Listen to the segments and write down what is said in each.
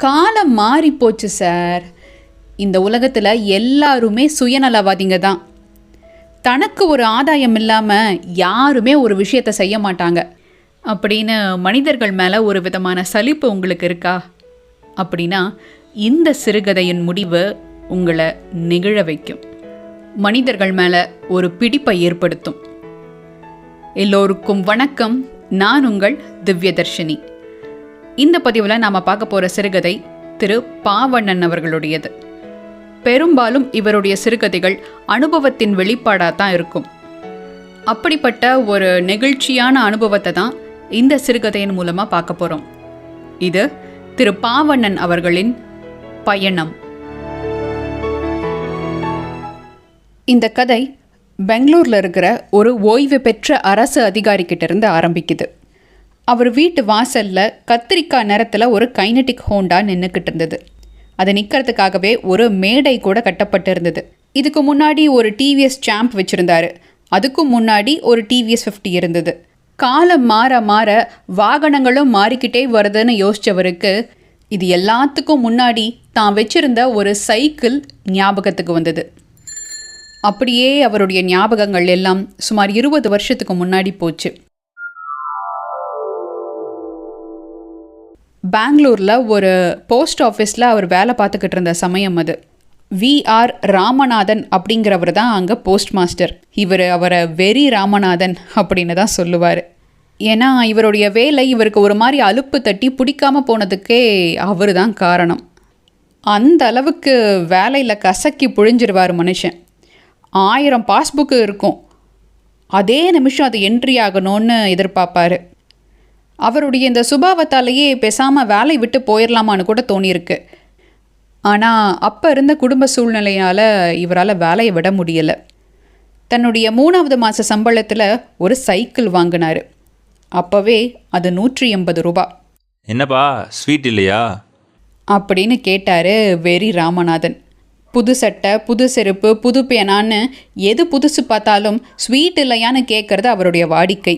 காலம் மாறி போச்சு சார். இந்த உலகத்தில் எல்லாருமே சுயநலவாதிங்க தான். தனக்கு ஒரு ஆதாயம் இல்லாமல் யாருமே ஒரு விஷயத்தை செய்ய மாட்டாங்க. அப்படின்னு மனிதர்கள் மேலே ஒரு விதமான சலிப்பு உங்களுக்கு இருக்கா? அப்படின்னா இந்த சிறுகதையின் முடிவு உங்களை நெகிழ வைக்கும். மனிதர்கள் மேலே ஒரு பிடிப்பை ஏற்படுத்தும். எல்லோருக்கும் வணக்கம். நான் உங்கள் திவ்யதர்ஷினி. இந்த பதிவில் நாம் பார்க்க போகிற சிறுகதை திரு பாவண்ணன் அவர்களுடையது. பெரும்பாலும் இவருடைய சிறுகதைகள் அனுபவத்தின் வெளிப்பாடாக தான் இருக்கும். அப்படிப்பட்ட ஒரு நெகிழ்ச்சியான அனுபவத்தை தான் இந்த சிறுகதையின் மூலமாக பார்க்க போகிறோம் இது திரு பாவண்ணன் அவர்களின் பயணம். இந்த கதை பெங்களூரில் இருக்கிற ஒரு ஓய்வு பெற்ற அரசு அதிகாரிக்கிட்டேருந்து ஆரம்பிக்குது. அவர் வீட்டு வாசல்ல கத்திரிக்காய் நேரத்தில் ஒரு கைனட்டிக் ஹோண்டா நின்றுக்கிட்டு இருந்தது அது நிற்கிறதுக்காகவே ஒரு மேடை கூட கட்டப்பட்டு இருந்தது இதுக்கு முன்னாடி ஒரு டிவிஎஸ் சாம்ப் வச்சுருந்தாரு. அதுக்கும் முன்னாடி ஒரு டிவிஎஸ் ஃபிஃப்டி இருந்தது. காலம் மாற மாற வாகனங்களும் மாறிக்கிட்டே வருதுன்னு யோசித்தவருக்கு இது எல்லாத்துக்கும் முன்னாடி தான் வச்சிருந்த ஒரு சைக்கிள் ஞாபகத்துக்கு வந்தது. அப்படியே அவருடைய ஞாபகங்கள் எல்லாம் சுமார் இருபது வருஷத்துக்கு முன்னாடி போச்சு. பெங்களூரில் ஒரு போஸ்ட் ஆஃபீஸில் அவர் வேலை பார்த்துக்கிட்டு இருந்த சமயம் அது. வி ஆர் ராமநாதன் அப்படிங்கிறவர் தான் அங்கே போஸ்ட் மாஸ்டர் இவர் அவரை வெரி ராமநாதன் அப்படின்னு தான் சொல்லுவார். ஏன்னா இவருடைய வேலை இவருக்கு ஒரு மாதிரி அலுப்பு தட்டி பிடிக்காம போனதுக்கே அவர் தான் காரணம். அந்த அளவுக்கு வேலையில் கசக்கி புழிஞ்சிருவார் மனுஷன். ஆயிரம் பாஸ்புக்கு இருக்கும். அதே நிமிஷம் அது என்ட்ரி ஆகணும்னு எதிர்பார்ப்பாரு. அவருடைய இந்த சுபாவத்தாலேயே பேசாமல் வேலை விட்டு போயிடலாமான்னு கூட தோணியிருக்கு. ஆனால் அப்போ இருந்த குடும்ப சூழ்நிலையால் இவரால் வேலையை விட முடியலை. தன்னுடைய மூணாவது மாத சம்பளத்தில் ஒரு சைக்கிள் வாங்கினார். அப்போவே அது நூற்றி எண்பது ரூபா. என்னப்பா ஸ்வீட் இல்லையா? அப்படின்னு கேட்டார் வெறி ராமநாதன். புது சட்டை புது செருப்பு புது பேனான்னு எது புதுசு பார்த்தாலும் ஸ்வீட் இல்லையான்னு கேட்குறது அவருடைய வாடிக்கை.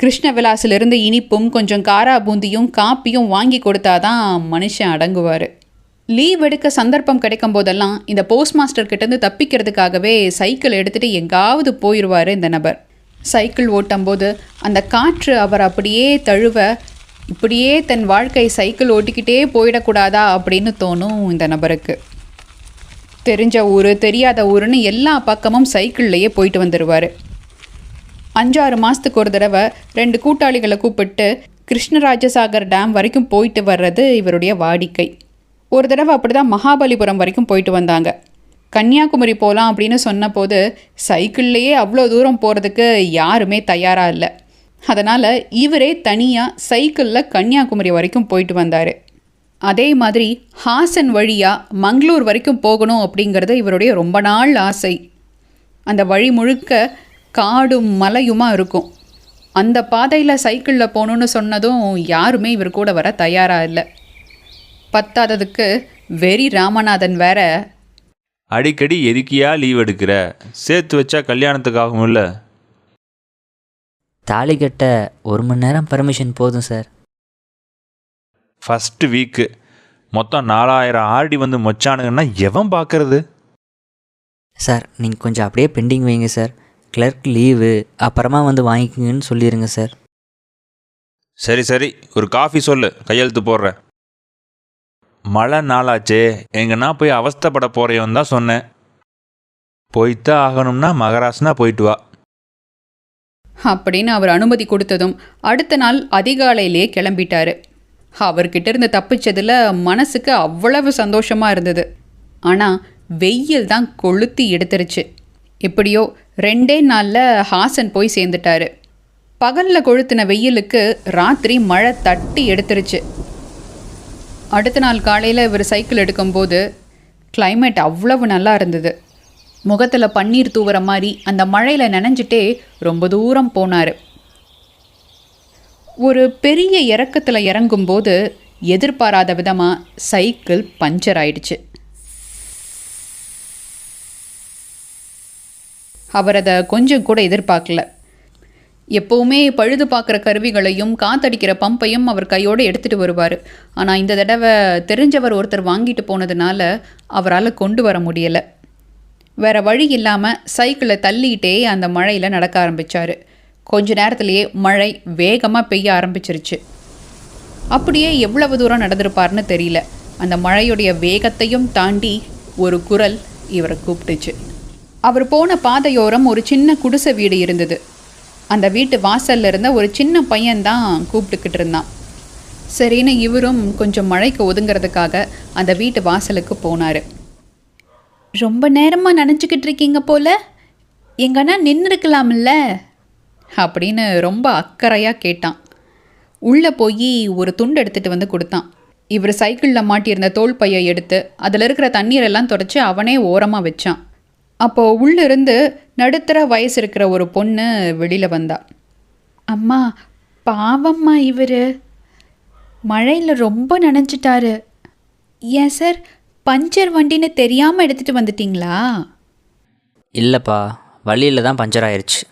கிருஷ்ணவிலாசிலிருந்து இனிப்பும் கொஞ்சம் காரா பூந்தியும் காப்பியும் வாங்கி கொடுத்தாதான் மனுஷன் அடங்குவார். லீவ் எடுக்க சந்தர்ப்பம் கிடைக்கும் போதெல்லாம் இந்த போஸ்ட் மாஸ்டர் கிட்டேருந்து தப்பிக்கிறதுக்காகவே சைக்கிள் எடுத்துகிட்டு எங்காவது போயிடுவார் இந்த நபர். சைக்கிள் ஓட்டும்போது அந்த காற்று அவர் அப்படியே தழுவ இப்படியே தன் வாழ்க்கை சைக்கிள் ஓட்டிக்கிட்டே போயிடக்கூடாதா அப்படின்னு தோணும் இந்த நபருக்கு. தெரிஞ்ச ஊர் தெரியாத ஊருன்னு எல்லா பக்கமும் சைக்கிள்லையே போயிட்டு வந்துடுவார் அஞ்சாறு மாதத்துக்கு ஒரு தடவை ரெண்டு கூட்டாளிகளை கூப்பிட்டு கிருஷ்ணராஜசாகர் டேம் வரைக்கும் போயிட்டு வர்றது இவருடைய வாடிக்கை. ஒரு தடவை அப்படி தான் மகாபலிபுரம் வரைக்கும் போயிட்டு வந்தாங்க. கன்னியாகுமரி போகலாம் அப்படின்னு சொன்னபோது சைக்கிள்லேயே அவ்வளோ தூரம் போகிறதுக்கு யாருமே தயாராக இல்லை. அதனால் இவரே தனியாக சைக்கிளில் கன்னியாகுமரி வரைக்கும் போயிட்டு வந்தார். அதே மாதிரி ஹாசன் வழியாக மங்களூர் வரைக்கும் போகணும் அப்படிங்கிறது இவருடைய ரொம்ப நாள் ஆசை. அந்த வழி முழுக்க காடும் மலையுமா இருக்கும். அந்த பாதையில் சைக்கிளில் போகணுன்னு சொன்னதும் யாருமே இவர் கூட வர தயாராக இல்லை. பத்தாததுக்கு வெறி ராமநாதன் வேற. அடிக்கடி எதுக்கியா லீவ் எடுக்கிற? சேர்த்து வச்சா கல்யாணத்துக்கு ஆகும்ல தாலி கட்ட ஒரு மணி நேரம் பர்மிஷன் போதும் சார் ஃபஸ்ட்டு வீக்கு மொத்தம் நாலாயிரம் ஆர்டி வந்து மொச்சானுங்கன்னா எவன் பார்க்கறது சார் நீங்கள் கொஞ்சம் அப்படியே பெண்டிங் வைங்க சார் கிளர்க் லீவு அப்புறமா வந்து வாங்கிக்கோங்கன்னு சொல்லிடுங்க சார் சரி சரி. ஒரு காஃபி சொல்லு. கையெழுத்து போடுறேன். மழை நாளாச்சே. எங்கன்னா போய் அவஸ்தைப்பட போகிறேன் தான் சொன்னேன். போய்த்தான் ஆகணும்னா மகராசனா போயிட்டு வா. அப்படின்னு அவர் அனுமதி கொடுத்ததும் அடுத்த நாள் அதிகாலையிலே கிளம்பிட்டாரு. அவர்கிட்ட இருந்து தப்பிச்சதில் மனசுக்கு அவ்வளவு சந்தோஷமா இருந்தது. ஆனால் வெயில் தான் கொளுத்தி எடுத்துருச்சு. எப்படியோ ரெண்டே நாளில் ஹாசன் போய் சேர்ந்துட்டாரு. பகலில் கொளுத்தின வெயிலுக்கு ராத்திரி மழை தட்டி எடுத்துருச்சு. அடுத்த நாள் காலையில் இவர் சைக்கிள் எடுக்கும்போது கிளைமேட் அவ்வளவு நல்லா இருந்தது. முகத்தில் பன்னீர் தூவுற மாதிரி அந்த மழையில் நனைஞ்சிட்டே ரொம்ப தூரம் போனார். ஒரு பெரிய இறக்கத்தில் இறங்கும்போது எதிர்பாராத விதமாக சைக்கிள் பஞ்சர் ஆயிடுச்சு. அவர் அதை கொஞ்சம் கூட எதிர்பார்க்கல. எப்போவுமே பழுது பார்க்குற கருவிகளையும் காத்தடிக்கிற பம்பையும் அவர் கையோடு எடுத்துகிட்டு வருவார். ஆனால் இந்த தடவை தெரிஞ்சவர் ஒருத்தர் வாங்கிட்டு போனதுனால அவரால் கொண்டு வர முடியலை. வேற வழி இல்லாமல் சைக்கிளை தள்ளிக்கிட்டே அந்த மழையில் நடக்க ஆரம்பித்தார் கொஞ்ச நேரத்திலேயே மழை வேகமாக பெய்ய ஆரம்பிச்சிருச்சு. அப்படியே எவ்வளவு தூரம் நடந்திருப்பார்னு தெரியல. அந்த மழையுடைய வேகத்தையும் தாண்டி ஒரு குரல் இவரை கூப்பிட்டுச்சு. அவர் போன பாதையோரம் ஒரு சின்ன குடிசை வீடு இருந்தது. அந்த வீட்டு வாசல்ல இருந்த ஒரு சின்ன பையன்தான் கூப்பிட்டுக்கிட்டு இருந்தான். சரின்னு இவரும் கொஞ்சம் மழைக்கு ஒதுங்கிறதுக்காக அந்த வீட்டு வாசலுக்கு போனார். ரொம்ப நேரமாக நினச்சிக்கிட்டு இருக்கீங்க போல. எங்கன்னா நின்றுருக்கலாம்ல அப்படின்னு ரொம்ப அக்கறையாக கேட்டான். உள்ளே போய் ஒரு துண்டு எடுத்துகிட்டு வந்து கொடுத்தான். இவர் சைக்கிளில் மாட்டியிருந்த தோல் பையை எடுத்து அதில் இருக்கிற தண்ணீரெல்லாம் தொடச்சி அவனே ஓரமாக வச்சான். அப்போது உள்ளிருந்து நடுத்தர வயசு இருக்கிற ஒரு பொண்ணு வெளியில் வந்தா. அம்மா பாவம்மா இவர். மழையில் ரொம்ப நனைஞ்சிட்டாரு. ஏன் சார் பஞ்சர் வண்டின்னு தெரியாமல் எடுத்துகிட்டு வந்துட்டீங்களா? இல்லைப்பா வழியில் தான் பஞ்சர் ஆயிடுச்சு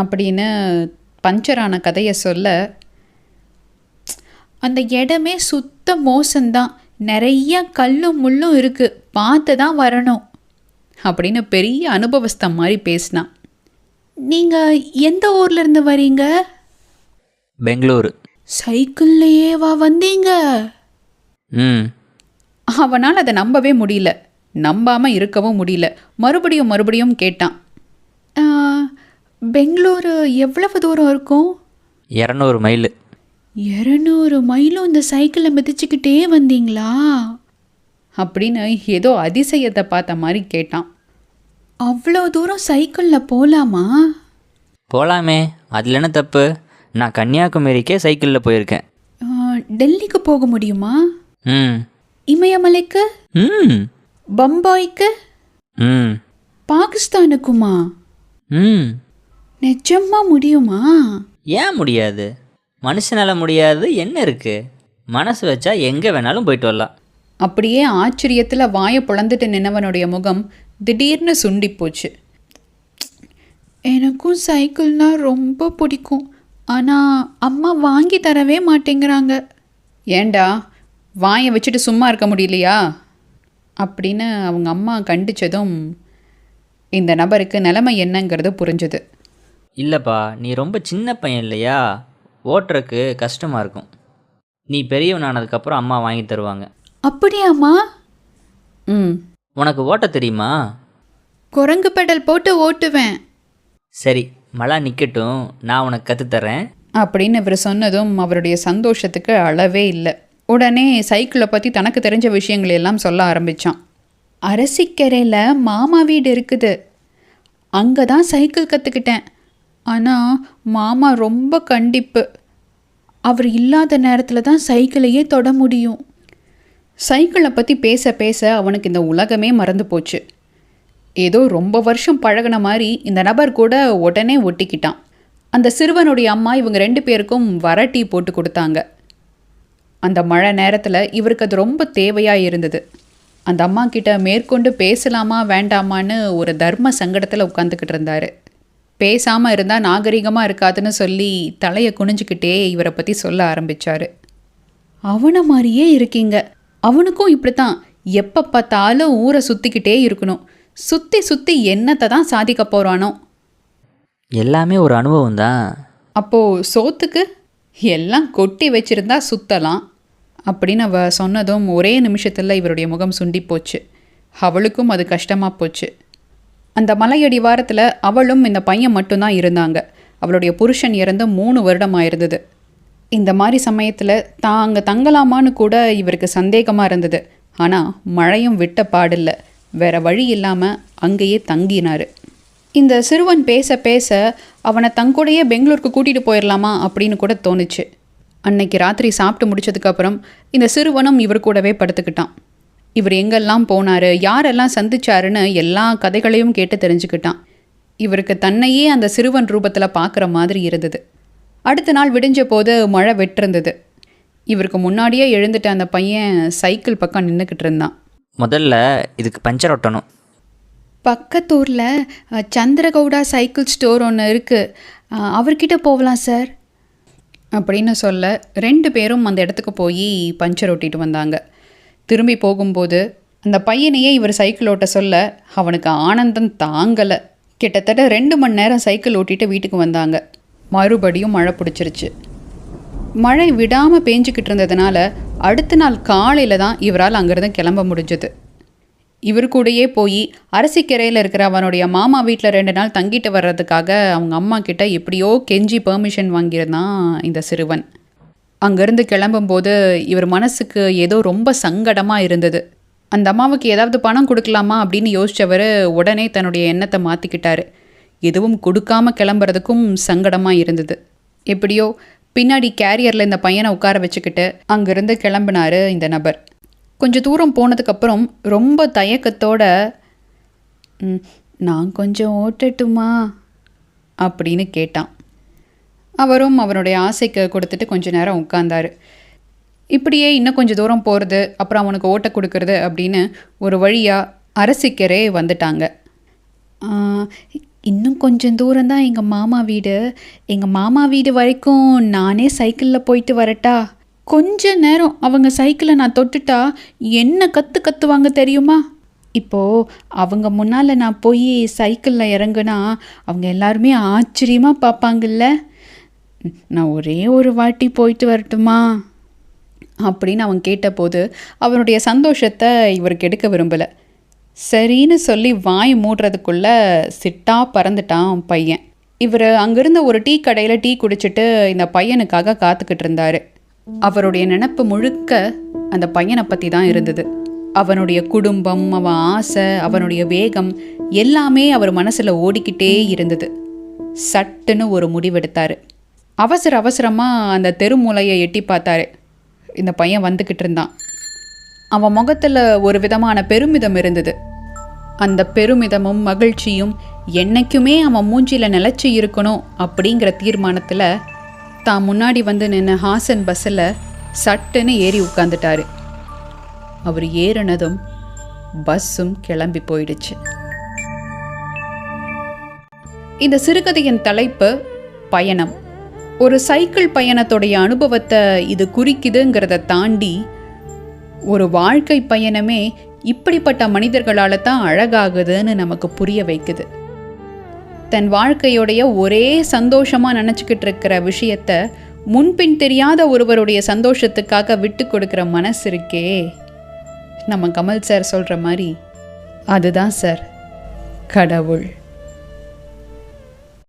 அப்படின்னு பஞ்சரான கதையை சொல்ல அந்த இடமே சுத்த மோசம்தான். நிறைய கல்லும் முள்ளும் இருக்கு. பார்த்து தான் வரணும். அப்படின்னு பெரிய அனுபவஸ்தம் மாதிரி பேசினான் நீங்கள் எந்த ஊர்ல இருந்து வரீங்க? பெங்களூரு. சைக்கிள்லையேவா வந்தீங்க. ம். அவனால் அதை நம்பவே முடியல. நம்பாமல் இருக்கவும் முடியல. மறுபடியும் மறுபடியும் கேட்டான். "ஆ, பெங்களூரு எவ்வளவு தூரம் இருக்கும்? இரநூறு மைல். இரநூறு மைலும் இந்த சைக்கிளை மிதிச்சுக்கிட்டே வந்தீங்களா? அப்படின்னு ஏதோ அதிசயத்தை பார்த்த மாதிரி கேட்டான். அவ்வளோ தூரம் சைக்கிளில் போகலாமா போகலாமே அதில் என்ன தப்பு? நான் கன்னியாகுமரிக்கே சைக்கிளில் போயிருக்கேன். டெல்லிக்கு போக முடியுமா? ம். இமயமலைக்கு? ம். பம்பாய்க்கு? ம். பாகிஸ்தானுக்குமா? ம். நிஜமா முடியுமா? ஏன் முடியாது? மனுஷனால் முடியாது. என்ன இருக்குது மனசு வச்சா எங்கே வேணாலும் போயிட்டு வரலாம். அப்படியே ஆச்சரியத்தில் வாயை பொளந்துட்டு நின்னவனுடைய முகம் திடீர்னு சுண்டி போச்சு எனக்கும் சைக்கிள்னா ரொம்ப பிடிக்கும். ஆனால் அம்மா வாங்கி தரவே மாட்டேங்கிறாங்க. ஏண்டா? வாயை வச்சுட்டு சும்மா இருக்க முடியலையா? அப்படின்னு அவங்க அம்மா கண்டிச்சதும் இந்த நபருக்கு நிலைமை என்னங்கிறது புரிஞ்சுது. இல்லைப்பா நீ ரொம்ப சின்ன பையன் இல்லையா? ஓட்டுறக்கு கஷ்டமாக இருக்கும். நீ பெரியவன் ஆனதுக்கப்புறம் அம்மா வாங்கி தருவாங்க. அப்படியாம்மா? ம். உனக்கு ஓட்ட தெரியுமா? குரங்கு பெடல் போட்டு ஓட்டுவேன். சரி மழை நிற்கட்டும் நான் உனக்கு கற்றுத்தரேன் அப்படின்னு இவர் சொன்னதும் அவருடைய சந்தோஷத்துக்கு அளவே இல்லை. உடனே சைக்கிளை பற்றி தனக்கு தெரிஞ்ச விஷயங்களை எல்லாம் சொல்ல ஆரம்பித்தான் அரசிக்கரையில் மாமா வீடு இருக்குது. அங்கே தான் சைக்கிள் கற்றுக்கிட்டேன் ஆனால் மாமா ரொம்ப கண்டிப்பு. அவர் இல்லாத நேரத்தில் தான் சைக்கிளையே தொட முடியும். சைக்கிளை பற்றி பேச பேச அவனுக்கு இந்த உலகமே மறந்து போச்சு. ஏதோ ரொம்ப வருஷம் பழகுன மாதிரி இந்த நபர் கூட உடனே ஒட்டிக்கிட்டான். அந்த சிறுவனுடைய அம்மா இவங்க ரெண்டு பேருக்கும் வரட்டி போட்டு கொடுத்தாங்க. அந்த மழை நேரத்தில் இவருக்கு அது ரொம்ப தேவையாக இருந்தது. அந்த அம்மா கிட்ட மேற்கொண்டு பேசலாமா வேண்டாமான்னு ஒரு தர்ம சங்கடத்தில் உட்காந்துக்கிட்டு இருந்தார். பேசாமல் இருந்தால் நாகரிகமாக இருக்காதுன்னு சொல்லி தலையை குனிஞ்சுக்கிட்டே இவரை பற்றி சொல்ல ஆரம்பித்தார் அவனை மாதிரியே இருக்கீங்க. அவனுக்கும் இப்படித்தான். எப்போ பார்த்தாலும் ஊரை சுற்றிக்கிட்டே இருக்கணும். சுற்றி சுற்றி என்னத்தை தான் சாதிக்க போகிறானோ எல்லாமே ஒரு அனுபவம் தான். அப்போது சோத்துக்கு எல்லாம் கொட்டி வச்சிருந்தா சுத்தலாம். அப்படின்னு அவ சொன்னதும் ஒரே நிமிஷத்தில் இவருடைய முகம் சுண்டி போச்சு. அவளுக்கும் அது கஷ்டமாக போச்சு. அந்த மலையடி வாரத்தில் அவளும் இந்த பையன் மட்டும்தான் இருந்தாங்க. அவளுடைய புருஷன் இறந்து மூணு வருடமாக இருந்தது இந்த மாதிரி சமயத்தில் தான் அங்கே தங்கலாமான்னு கூட இவருக்கு சந்தேகமாக இருந்தது. ஆனால் மழையும் விட்ட பாடில்ல. வேற வழி இல்லாமல் அங்கேயே தங்கினார். இந்த சிறுவன் பேச பேச அவனை தங்கூடையே பெங்களூருக்கு கூட்டிகிட்டு போயிடலாமா அப்படின்னு கூட தோணுச்சு. அன்னைக்கு ராத்திரி சாப்பிட்டு முடிச்சதுக்கப்புறம் இந்த சிறுவனும் இவர் கூடவே படுத்துக்கிட்டான். இவர் எங்கெல்லாம் போனார் யாரெல்லாம் சந்திச்சாருன்னு எல்லா கதைகளையும் கேட்டு தெரிஞ்சுக்கிட்டான். இவருக்கு தன்னையே அந்த சிறுவன் ரூபத்தில் பார்க்குற மாதிரி இருந்தது. அடுத்த நாள் விடிஞ்ச போது மழை வெட்டிருந்தது. இவருக்கு முன்னாடியே எழுந்துட்ட அந்த பையன் சைக்கிள் பக்கம் நின்றுக்கிட்டு இருந்தான். முதல்ல இதுக்கு பஞ்சர் ஒட்டணும். பக்கத்தூரில் சந்திரகவுடா சைக்கிள் ஸ்டோர் ஒன்று இருக்குது அவர்கிட்ட போகலாம் சார். அப்படின்னு சொல்ல ரெண்டு பேரும் அந்த இடத்துக்கு போய் பஞ்சர் ஓட்டிட்டு வந்தாங்க. திரும்பி போகும்போது அந்த பையனையே இவர் சைக்கிள் ஓட்ட சொல்ல அவனுக்கு ஆனந்தம் தாங்கலை. கிட்டத்தட்ட ரெண்டு மணி நேரம் சைக்கிள் ஓட்டிட்டு வீட்டுக்கு வந்தாங்க. மறுபடியும் மழை பிடிச்சிருச்சு. மழை விடாமல் பேஞ்சிக்கிட்டு இருந்ததுனால அடுத்த நாள் காலையில் தான் இவரால் அங்கேருந்து கிளம்ப முடிஞ்சது. இவர் கூடயே போய் அரசிக்கரையில் இருக்கிற அவனுடைய மாமா வீட்டில் ரெண்டு நாள் தங்கிட்டு வர்றதுக்காக அவங்க அம்மா கிட்ட எப்படியோ கெஞ்சி பெர்மிஷன் வாங்கியிருந்தான் இந்த சிறுவன். அங்கேருந்து கிளம்பும்போது இவர் மனசுக்கு ஏதோ ரொம்ப சங்கடமாக இருந்தது. அந்த அம்மாவுக்கு ஏதாவது பணம் கொடுக்கலாமா அப்படின்னு யோசித்தவர் உடனே தன்னுடைய எண்ணத்தை மாற்றிக்கிட்டாரு எதுவும் கொடுக்காம கிளம்புறதுக்கும் சங்கடமாக இருந்தது. எப்படியோ பின்னாடி கேரியரில் இந்த பையனை உட்கார வச்சுக்கிட்டு அங்கேருந்து கிளம்பினாரு இந்த நபர். கொஞ்சம் தூரம் போனதுக்கப்புறம் ரொம்ப தயக்கத்தோட "ம், நான் கொஞ்சம் ஓட்டட்டுமா? அப்படின்னு கேட்டான். அவரும் அவனுடைய ஆசைக்கு கொடுத்துட்டு கொஞ்ச நேரம் உட்கார்ந்தாரு. இப்படியே இன்னும் கொஞ்சம் தூரம் போகிறது அப்புறம் அவனுக்கு ஓட்ட கொடுக்கறது அப்படின்னு ஒரு வழியாக அரசிக்கரே வந்துட்டாங்க. இன்னும் கொஞ்சம் தூரம் தான் எங்கள் மாமா வீடு. எங்கள் மாமா வீடு வரைக்கும் நானே சைக்கிளில் போயிட்டு வரட்டா? கொஞ்ச நேரம் அவங்க சைக்கிளை நான் தொட்டுட்டா என்ன கற்று கத்துவாங்க தெரியுமா? இப்போது அவங்க முன்னால் நான் போய் சைக்கிளில் இறங்குனா அவங்க எல்லாருமே ஆச்சரியமாக பார்ப்பாங்கல்ல நான் ஒரே ஒரு வாட்டி போயிட்டு வரட்டுமா? அப்படின்னு அவன் கேட்டபோது அவனுடைய சந்தோஷத்தை இவர் கெடுக்க விரும்பலை. சரின்னு சொல்லி வாய் மூடுறதுக்குள்ளே சிட்டா பறந்துட்டான் பையன். இவர் அங்கிருந்த ஒரு டீ கடையில் டீ குடிச்சிட்டு இந்த பையனுக்காக காத்துக்கிட்டு இருந்தாரு. அவருடைய நினப்பு முழுக்க அந்த பையனை பற்றி தான் இருந்தது. அவனுடைய குடும்பம் அவன் ஆசை அவனுடைய வேகம் எல்லாமே அவர் மனசில் ஓடிக்கிட்டே இருந்தது. சட்டுன்னு ஒரு முடிவெடுத்தாரு. அவசர அவசரமாக அந்த தெருமூலையை எட்டி பார்த்தாரு. இந்த பையன் வந்துக்கிட்டு இருந்தான். அவன் முகத்தில் ஒரு விதமான பெருமிதம் இருந்தது. அந்த பெருமிதமும் மகிழ்ச்சியும் என்னைக்குமே அவன் மூஞ்சியில் நிலச்சி இருக்கணும் அப்படிங்கிற தீர்மானத்தில் தான் முன்னாடி வந்து நின்ன ஹாசன் பஸ்ஸில் சட்டுன்னு ஏறி உட்காந்துட்டாரு அவர் ஏறினதும் பஸ்ஸும் கிளம்பி போயிடுச்சு. இந்த சிறுகதையின் தலைப்பு பயணம். ஒரு சைக்கிள் பயணத்துடைய அனுபவத்தை இது குறிக்குதுங்கிறத தாண்டி ஒரு வாழ்க்கை பயணமே இப்படிப்பட்ட மனிதர்களால் தான் அழகாகுதுன்னு நமக்கு புரிய வைக்குது. தன் வாழ்க்கையுடைய ஒரே சந்தோஷமாக நினச்சிக்கிட்டு இருக்கிற விஷயத்த முன்பின் தெரியாத ஒருவருடைய சந்தோஷத்துக்காக விட்டு கொடுக்குற மனசு இருக்கே. நம்ம கமல் சார் சொல்கிற மாதிரி அதுதான் சார் கடவுள்.